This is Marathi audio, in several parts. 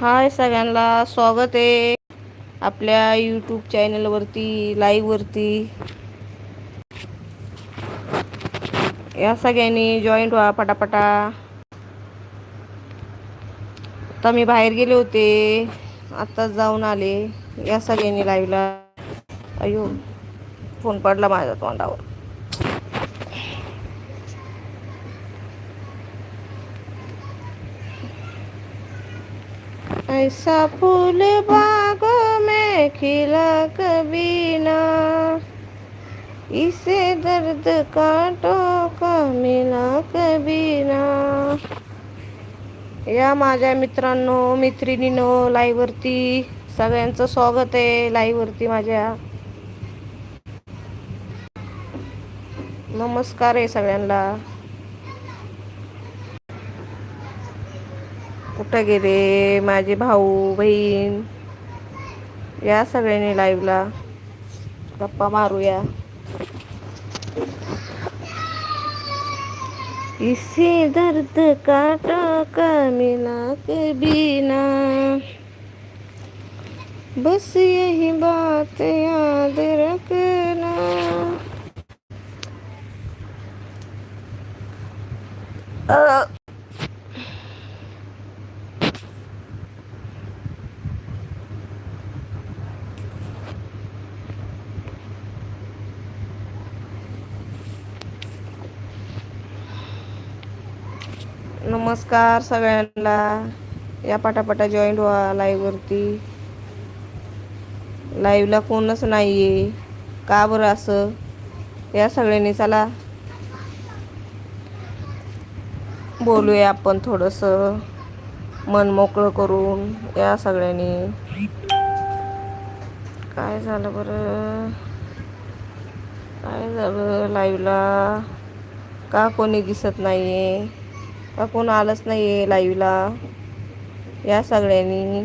हाय सगळ्यांना स्वागत आहे आपल्या यूट्यूब चॅनलवरती लाईव्हवरती या सगळ्यांनी जॉईंट व्हा पटापटा. आता मी बाहेर गेले होते आत्ताच जाऊन आले. या सगळ्यांनी लाईव्हला अयो फोन पडला माझ्या तोंडावर. ऐसा फूल बागों में खिला कभी ना इसे दर्द कांटों का मिला कभी ना या माझ्या मित्रांनो मैत्रिणीनो लाईवरती सगळ्यांचं स्वागत आहे लाईवरती माझ्या. नमस्कार आहे सगळ्यांना. कुठं गेले? माझे भाऊ बहीण या सगळ्यांनी लाईव्हला गप्पा मारूया. इसी दर्द का टाका मिला के बिना. बस यही बात याद रखना. अ नमस्कार सगळ्यांना. या पटापटा जॉईंट व्हा लाईव्हवरती लाईव्हला कोणच नाही आहे का बरं असं? या सगळ्यांनी चला. बोलूया आपण थोडंसं. मन मोकळं करून या सगळ्यांनी. काय झालं बरं? काय झालं? लाईव्हला का कोणी दिसत नाही आहे का कोण आलंच नाही आहे लाईव्हला या सगळ्यांनी.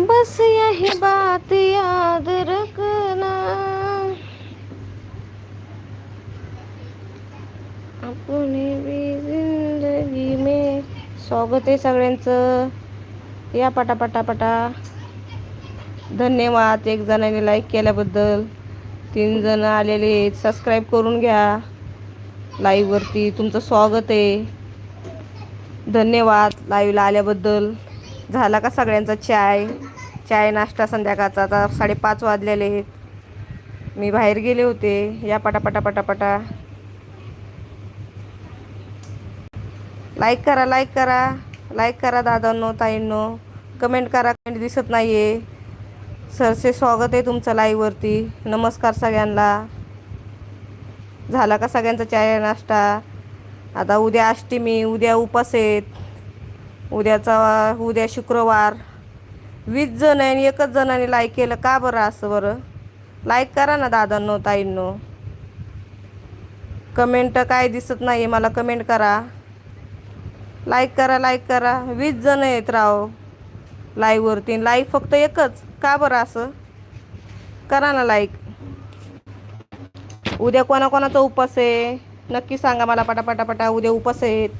बस यही बात याद रखना. अपने भी जिंदगी में स्वागत आहे सगळ्यांचं. या पटा पटा पटा धन्यवाद एक जणांनी लाईक केल्याबद्दल. तीन जण आलेले आहेत. सबस्क्राईब करून घ्या. लाईव्हवरती तुमचं स्वागत आहे. धन्यवाद लाईव्हला आल्याबद्दल. झाला का सगळ्यांचा चाय? चाय नाश्ता संध्याकाळचा. आता साडेपाच वाजलेले आहेत. मी बाहेर गेले होते. या पटापटा पटापटा लाईक करा लाईक करा. लाईक करा दादांनो ताईंनो. कमेंट करा कमेंट दिसत नाही आहे सरसे स्वागत आहे तुमचं लाईववरती नमस्कार सगळ्यांना. झाला का सगळ्यांचा चाय नाश्ता? आता उद्या अष्टमी उद्या उपास आहेत. उद्याचा उद्या शुक्रवार. वीस जण आहे आणि एकच जणाने लाईक केलं. का बरं असं बरं? लाईक करा ना दादांनो ताईंनो. कमेंट काय दिसत नाही मला कमेंट करा. लाईक करा लाईक करा. वीस जण आहेत राव. लाईव्हवरती लाईक फक्त एकच. का बरं असं? करा ना लाईक उद्या कोणाकोणाचा उपास आहे? नक्की सांगा मला पटापटापटा उद्या उपास आहेत.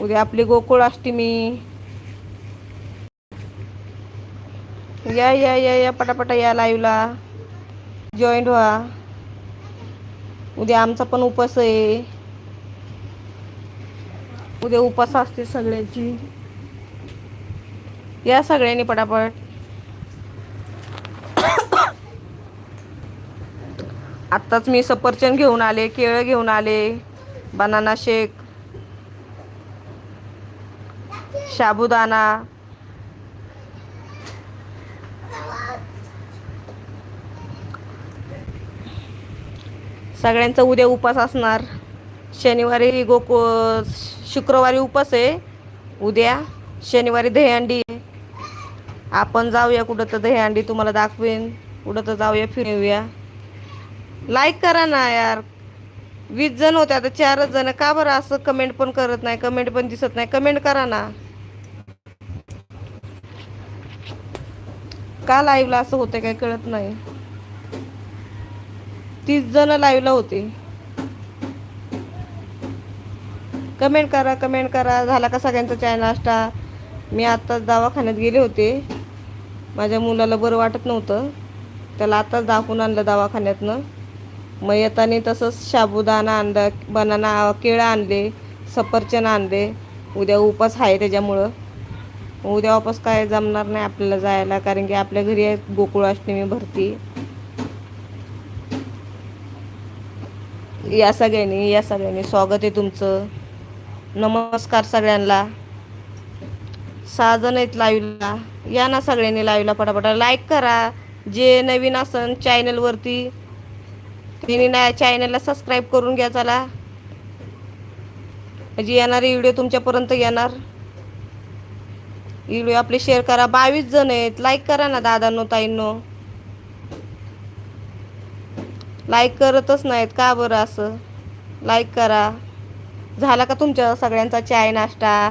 उद्या आपली गोकुळ अष्टमी या या या या पटापटा या लाईव्हला जॉईंट व्हा. उद्या आमचा पण उपास आहे. उद्या उपास असते सगळ्याची. या सगळ्यांनी पटापट. आत्ताच मी सफरचंद घेऊन आले केळं घेऊन आले बनाना शेक साबुदाणा सगळ्यांचा उद्या उपास असणार. शनिवारी गोको शुक्रवारी उपास आहे. उद्या शनिवारी दहीहंडी आपण जाऊया कुठं तर दहीहंडी तुम्हाला दाखवेन. कुठं तर जाऊया फिरूया. लाईक करा ना यार. वीस जण होते आता चारच जण. का बरं असं कमेंट पण करत नाही कमेंट पण दिसत नाही. कमेंट करा ना. का लाईव्हला असं होतं काय कळत नाही. तीस जण लाईव्हला होते. कमेंट करा कमेंट करा. झाला का सगळ्यांचा चाय नाश्ता? मी आत्ताच दवाखान्यात गेले होते. माझ्या मुलाला बरं वाटत नव्हतं. त्याला आत्ताच दाखवून आणलं दवाखान्यातनं. मग येताना तसंच साबुदाणा आणलं बनाना केळं आणले सफरचंद आणले. उद्या उपास आहे त्याच्यामुळं. उद्या वापस काय जमणार नाही आपल्याला जायला कारण की आपल्या घरी आहे गोकुळाष्टमी भरती. या सगळ्यांनी या सगळ्यांनी स्वागत आहे तुमचं. नमस्कार सगळ्यांना. सहाजण आहेत लाईव्हला या ना सगळ्यांनी लाईव्हला पटापटा लाईक करा. जे नवीन असन चॅनलवरती त्यांनी ना चॅनलला सबस्क्राईब करून घ्या चला म्हणजे येणारे व्हिडिओ तुमच्यापर्यंत येणार. व्हिडिओ आपले शेअर करा. बावीस जण आहेत. लाईक करा ना दादांनो ताईंनो. लाईक करतच नाहीत का बरं असं? लाईक करा. झाला का तुमच्या सगळ्यांचा चाय नाश्ता?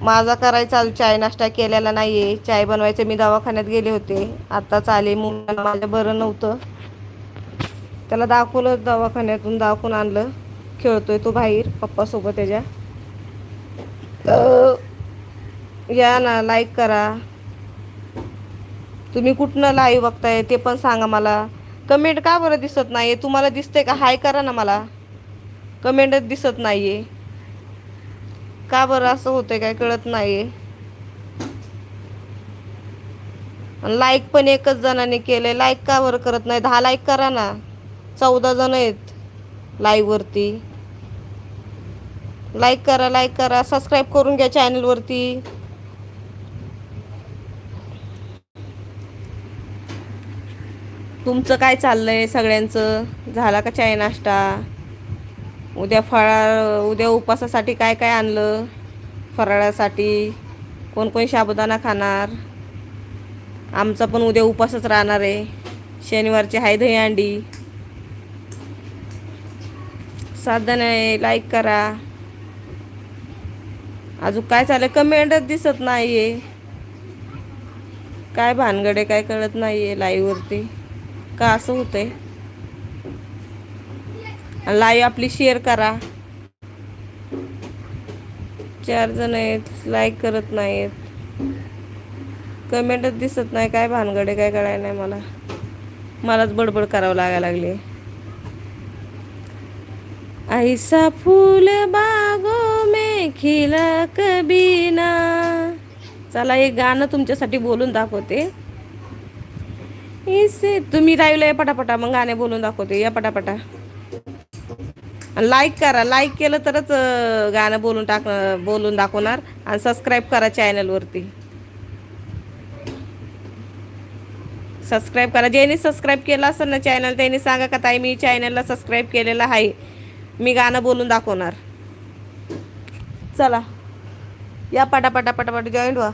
माझा करायचा चाय नाश्ता केलेला नाही आहे चाय बनवायचं मी दवाखान्यात गेले होते. आत्ताच आले. मुलांना माझ्या बरं नव्हतं. त्याला दाखवलं दवाखान्यातून दाखवून आणलं. खेळतोय तो बाहेर पप्पासोबत त्याच्या. तर या ना लाईक करा. तुम्ही कुठनं लाईव्ह बघताय ते पण सांगा मला. कमेंट का बरं दिसत नाही तुम्हाला दिसते का? हाय करा ना मला. कमेंटच दिसत नाही आहे का बरं असं होतंय काय कळत नाही आहे लाईक पण एकच जणाने केलं लाईक का बरं करत नाही? दहा लाईक करा ना. चौदा जण आहेत लाईव्हवरती लाईक करा लाईक करा. सबस्क्राईब करून घ्या चॅनलवरती तुमचं काय चाललंय सगळ्यांचं? झाला का चाय नाश्ता? उद्या फळा उद्या उपासासाठी काय काय आणलं? फराळासाठी. कोण कोण साबुदाणा खाणार? आमचा पण उद्या उपासच राहणार आहे. शनिवारची हाय दही अंडी साधन आहे लाईक करा. अजून काय चाललं कमेंटच दिसत नाही आहे काय भानगडे काय कळत नाही आहे लाईव्हवरती का असं होतंय? लाईव्ह आपली शेअर करा. चार जण आहेत लाईक करत नाहीत कमेंटच दिसत नाही काय भानगडे काय कळाय नाही मला. मलाच बडबड करावं लागायला लागले ऐसा फूल बागो में खिला कभी ना चला एक गाणं तुमच्यासाठी बोलून दाखवते. इसे तुम्ही राहिलं या पटापटा. मग गाणे बोलून दाखवते. या पटापटा. आणि लाईक करा. लाईक केलं तरच गाणं बोलून टाक बोलून दाखवणार. आणि सबस्क्राईब करा चॅनलवरती सबस्क्राईब करा. ज्यांनी सबस्क्राईब केलं असेल ना चॅनल त्यांनी सांगा का ताई मी चॅनलला सबस्क्राईब केलेला आहे. मी गाणं बोलून दाखवणार. चला. या पटापटा पटापट जॉईंट व्हा.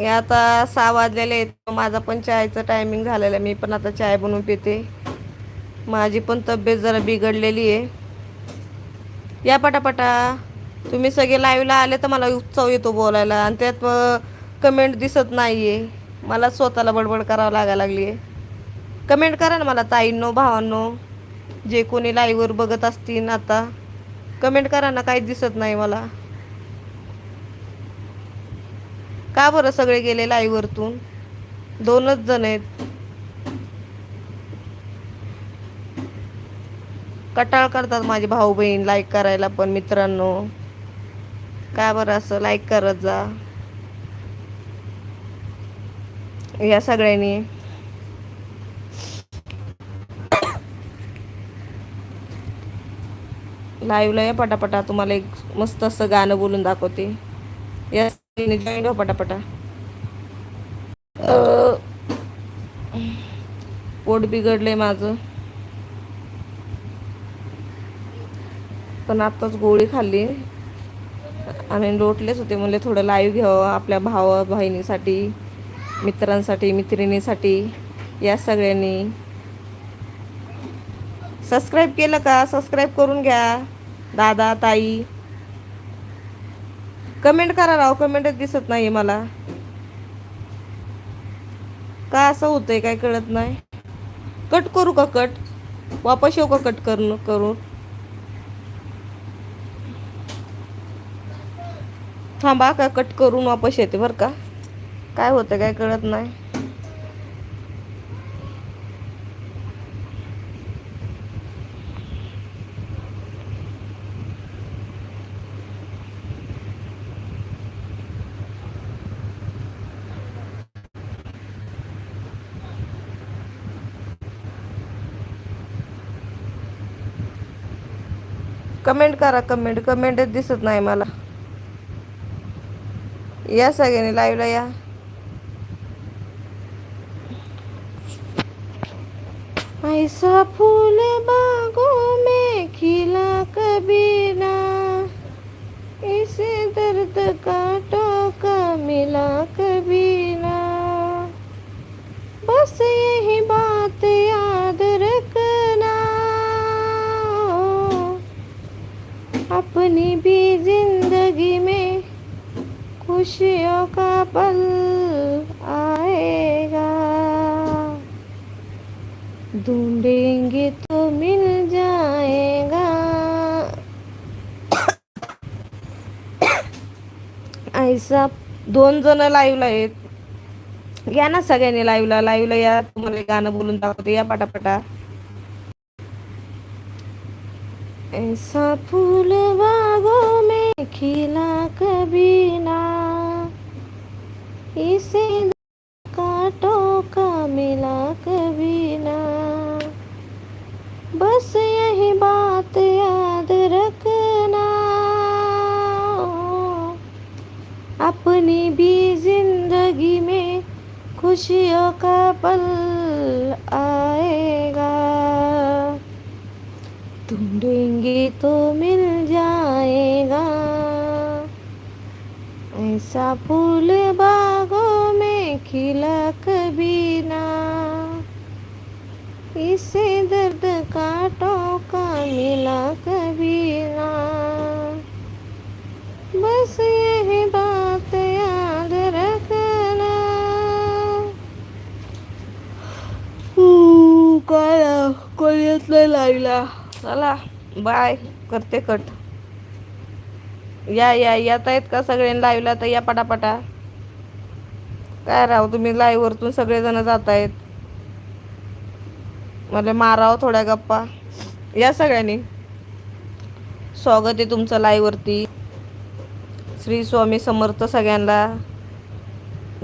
या आता सहा वाजलेले आहेत. माझा पण चायचं टायमिंग झालेलं आहे. मी पण आता चाय बनवून पिते. माझी पण तब्येत जरा बिघडलेली आहे. या पटापटा तुम्ही सगळे लाईव्हला आले तर मला उत्सव येतो बोलायला. आणि त्यात कमेंट दिसत नाही आहे मला स्वतःला बडबड करावं लागायला लागली आहे कमेंट करा ना मला ताईंनो भावांनो जे कोणी लाईव्हवर बघत असतील आता. कमेंट करा ना काहीच दिसत नाही मला. का बरं सगळे गेले लाईव्हवरतून दोनच जण आहेत. कटाळ करतात माझे भाऊ बहीण लाईक करायला पण मित्रांनो. का बरं असं लाईक करत जा. या सगळ्यांनी. लाईव्हला या पटापटा. तुम्हाला एक मस्त असं गाणं बोलून दाखवते. या जॉईन पटापटा. पोट बिघडलंय माझं. पण आत्ताच गोळी खाल्ली. आणि लोटलेच होते. म्हणजे थोडं लाईव्ह घ्यावं आपल्या भावा बहिणीसाठी मित्रांसाठी मैत्रिणीसाठी या सगळ्यांनी. सबस्क्राईब केलं का? सबस्क्राईब करून घ्या. दादा ताई. कमेंट करा राव. कमेंटच दिसत नाही मला. का असं होतंय? काय कळत नाही. कट करू का कट वापस येऊ का कट करून करून? थांबा का? कट करून वापस येते बरं का? काय होतं काय कळत नाही. कमेंट करा कमेंट कमेंटच दिसत नाही मला. या सगळ्यांनी लाईव्हला या. ऐसा फूल बागों में खिला कभी ना इसे दर्द का टोका मिला कभी ना बस यही बात याद रख अपनी भी जिंदगी में खुशियों का पल आएगा। ढूंढेंगे तो मिल जाएगा। ऐसा दोन जण लाईव्हला आहेत. या ना सगळ्यांनी लाईव्हला लाईव्हला या तुम्हाला गाणं बोलून दाखवते. या पटापटा. ऐसा फूल बागों में खिला कभी ना। ऐसा फूल बागों में खिला कभी ना इसे दर्द कांटों का मिला कभी ना बस यही बात याद रखना। ऊ, कोण येत नाही चला बाय. करते कट. या या येत आहेत का सगळे लाईव्हला तर या पटापटा. काय राव तुम्ही लाईव्हवरतून सगळेजण जात आहेत. मला मारावं थोड्या गप्पा. या सगळ्यांनी. स्वागत आहे तुमचं लाईव्हवरती श्री स्वामी समर्थ सगळ्यांना.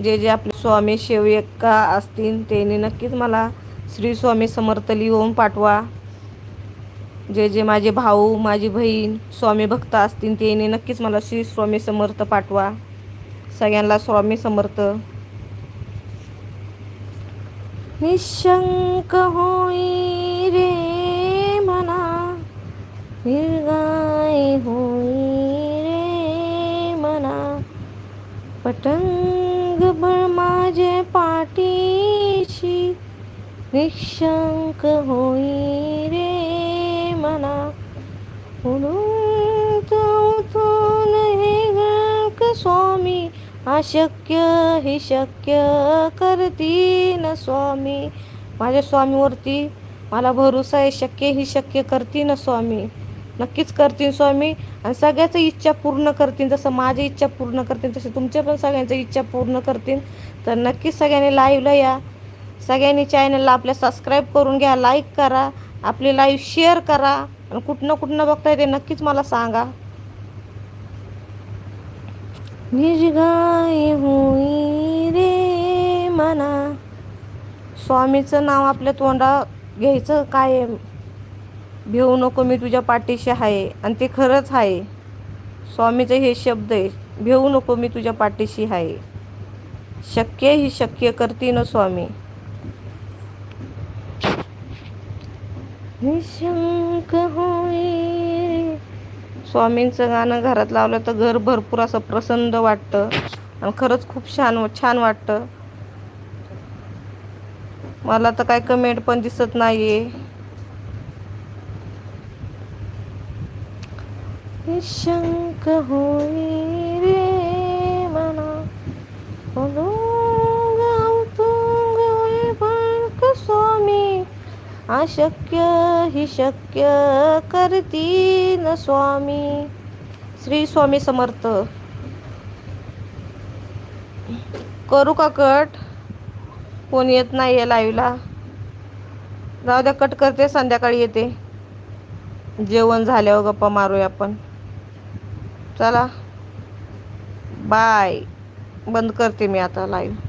जे जे आपले स्वामी सेविका असतील त्यांनी नक्कीच मला श्री स्वामी समर्थ लिहून पाठवा. जे जे माझे भाऊ माझी बहीण स्वामी भक्त असतील त्यांनी नक्कीच मला श्री स्वामी समर्थ पाठवा. सगळ्यांना स्वामी समर्थ. निशंक होई रे मना निर्गाय होई रे मना. पटंग बळ माझे पाठीशी निशंक होई रे उडून तो हे गळक स्वामी अशक्य हे शक्य करतीन स्वामी. माझ्या स्वामीवरती मला भरोसा आहे शक्य ही शक्य करतीन स्वामी. नक्कीच करतील स्वामी. आणि सगळ्याचं इच्छा पूर्ण करतील जसं माझी इच्छा पूर्ण करतील तसे तुमच्या पण सगळ्यांच्या इच्छा पूर्ण करतील तर नक्कीच सगळ्यांनी लाईव्हला या. सगळ्यांनी चॅनलला आपल्या सबस्क्राईब करून घ्या लाईक करा. आपली लाईव्ह शेअर करा. आणि कुठनं कुठनं बघताय ते नक्कीच मला सांगा. निर्गाय होई रे मना. स्वामीचं नाव आपल्या तोंडात घ्यायचं काय भिवू नको मी तुझ्या पाठीशी आहे आणि ते खरंच आहे. स्वामीचे हे शब्द आहे भिवू नको मी तुझ्या पाठीशी आहे. शक्य ही शक्य करतीन स्वामी. निशंक होय. स्वामींचं गाणं घरात लावलं तर घर भरपूर असं प्रसन्न वाटतं. आणि खरंच खूप छान छान वाटतं. मला तर काय कमेंट पण दिसत नाहीये. निशंक होई अशक्य ही शक्य करतीन स्वामी. श्री स्वामी समर्थ. करू का कट? कोण येत नाही आहे लाईव्हला जाऊ द्या कट करते संध्याकाळी येते. जेवण झाल्यावर गप्पा मारूया आपण. चला. बाय बंद करते मी आता लाईव्ह